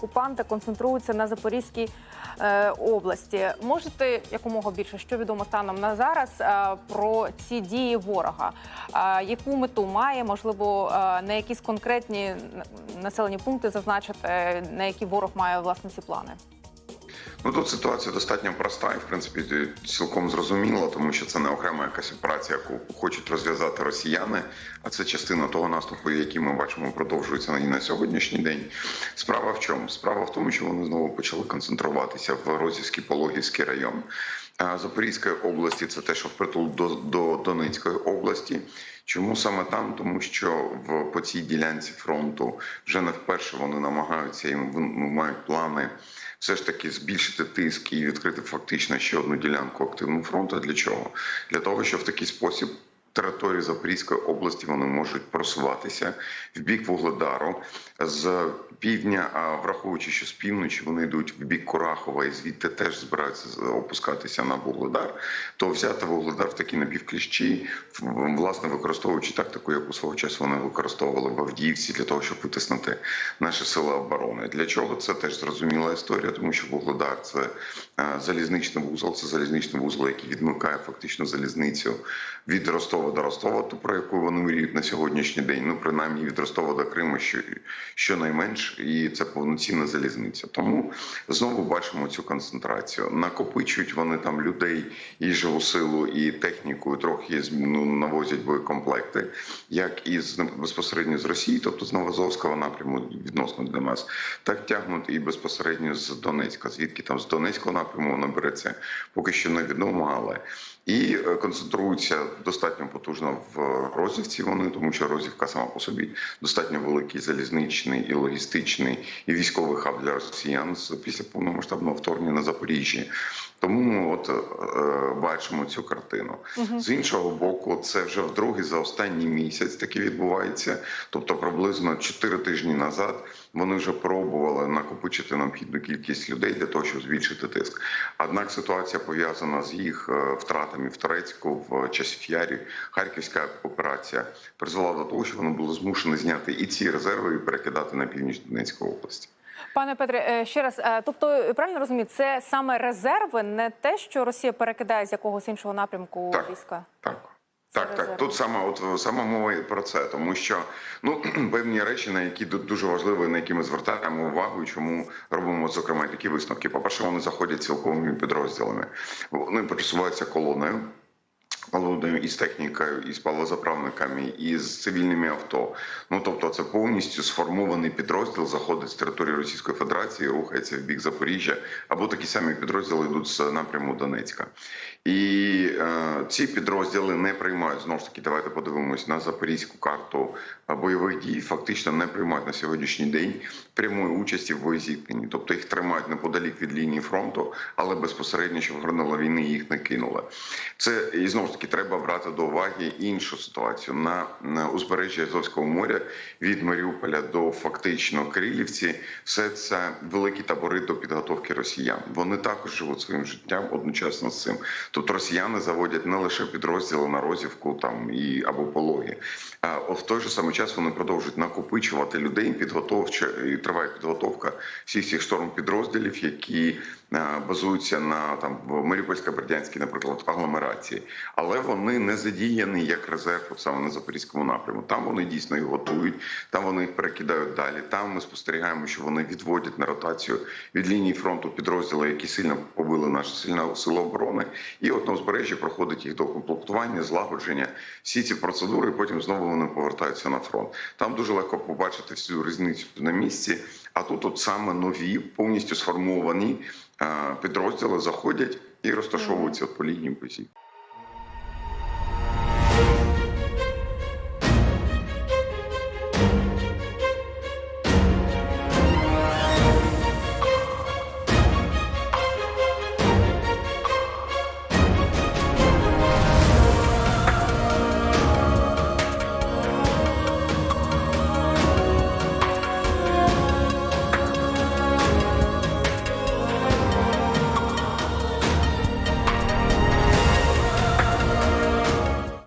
Окупанти концентруються на Запорізькій е, області. Можете якомога більше, що відомо станом на зараз е, про ці дії ворога? Е, яку мету має? Можливо, е, на якісь конкретні населені пункти зазначити, на які ворог має власне ці плани? Ну тут ситуація достатньо проста і в принципі цілком зрозуміла, тому що це не окрема якась операція, яку хочуть розв'язати росіяни. А це частина того наступу, який ми бачимо, продовжується на на сьогоднішній день. Справа в чому? Справа в тому, що вони знову почали концентруватися в Розівський Пологівський район. Запорізької області це те, що впритул до, до Донецької області. Чому саме там? Тому що в по цій ділянці фронту вже не вперше вони намагаються і ну, мають плани все ж таки збільшити тиск і відкрити фактично ще одну ділянку активного фронту. Для чого? Для того, щоб в такий спосіб. Території Запорізької області вони можуть просуватися в бік Вугледару з півдня, а враховуючи, що з півночі вони йдуть в бік Курахова і звідти теж збираються опускатися на Вугледар, то взяти Вугледар в такі напівкліщі, власне використовуючи тактику, яку свого часу вони використовували в Авдіївці для того, щоб витиснути наші сили оборони. Для чого це теж зрозуміла історія, тому що Вугледар це е, залізничний вузол, це залізничний вузол, який відмикає фактично залізницю від Ростова до Ростова, ту про яку вони мріють на сьогоднішній день. Ну принаймні від Ростова до Криму, що щонайменш, і це повноцінна залізниця. Тому знову бачимо цю концентрацію. Накопичують вони там людей і живу силу, і техніку, і трохи ну, навозять боєкомплекти, як із безпосередньо з Росії, тобто з Новозовського напряму відносно для нас, так тягнуть і безпосередньо з Донецька. Звідки там з Донецького напряму воно береться, поки що невідомо, але і е, концентруються достатньо потужно в Розівці. Вони тому, що Розівка сама по собі достатньо великий залізничний і логістичний і військовий хаб для росіян після повномасштабного вторгнення на Запоріжжі. Тому от е, бачимо цю картину. З іншого боку, це вже вдруге за останній місяць таке відбувається. Тобто, приблизно 4 тижні назад вони вже пробували накопичити необхідну кількість людей для того, щоб збільшити тиск. Однак ситуація пов'язана з їх е, втратами в Турецьку, в Часів'ярі. Харківська операція призвела до того, що вони були змушені зняти і ці резерви і перекидати на північ Донецької області. Пане Петре, е, ще раз, е, тобто е, правильно розумію, це саме резерви, не те, що Росія перекидає з якогось іншого напрямку Так. війська. Так. Це Так, резерви. так, тут саме от саме мова і про це, тому що ну певні речі, на які ду- дуже важливі, на які ми звертаємо увагу, і чому робимо зокрема такі висновки. По перше, вони заходять цілковими підрозділами. Вони пересуваються колоною. Колоною із технікою, із палозаправниками, із цивільними авто. Ну тобто, це повністю сформований підрозділ заходить з території Російської Федерації, рухається в бік Запоріжжя, або такі самі підрозділи йдуть з напряму Донецька. І е, ці підрозділи не приймають знову ж таки. Давайте подивимось на запорізьку карту е, бойових дій. Фактично не приймають на сьогоднішній день прямої участі в боєзіткненні. Тобто їх тримають неподалік від лінії фронту, але безпосередньо, щоб горнила війни, їх не кинули. Це і знову ж таки треба брати до уваги іншу ситуацію на, на узбережжі Азовського моря від Маріуполя до фактично Кирилівці. Все це великі табори до підготовки росіян. Вони також живуть своїм життям одночасно з цим. Тобто росіяни заводять не лише підрозділи на розівку там і або пологи, а в той же самий час вони продовжують накопичувати людей. Підготовча і триває підготовка всіх цих шторм підрозділів, які базуються на там в Маріупольсько-Бердянській, наприклад, агломерації, але вони не задіяні як резерв саме на запорізькому напряму. Там вони дійсно їх готують, там вони їх перекидають далі. Там ми спостерігаємо, що вони відводять на ротацію від лінії фронту підрозділи, які сильно побили нашу сильну силу оборони. І от на узбережжі проходить їх докомплектування, злагодження, всі ці процедури. і Потім знову вони повертаються на фронт. Там дуже легко побачити всю різницю на місці. А тут от саме нові, повністю сформовані е, підрозділи заходять і розташовуються по лінії позицій.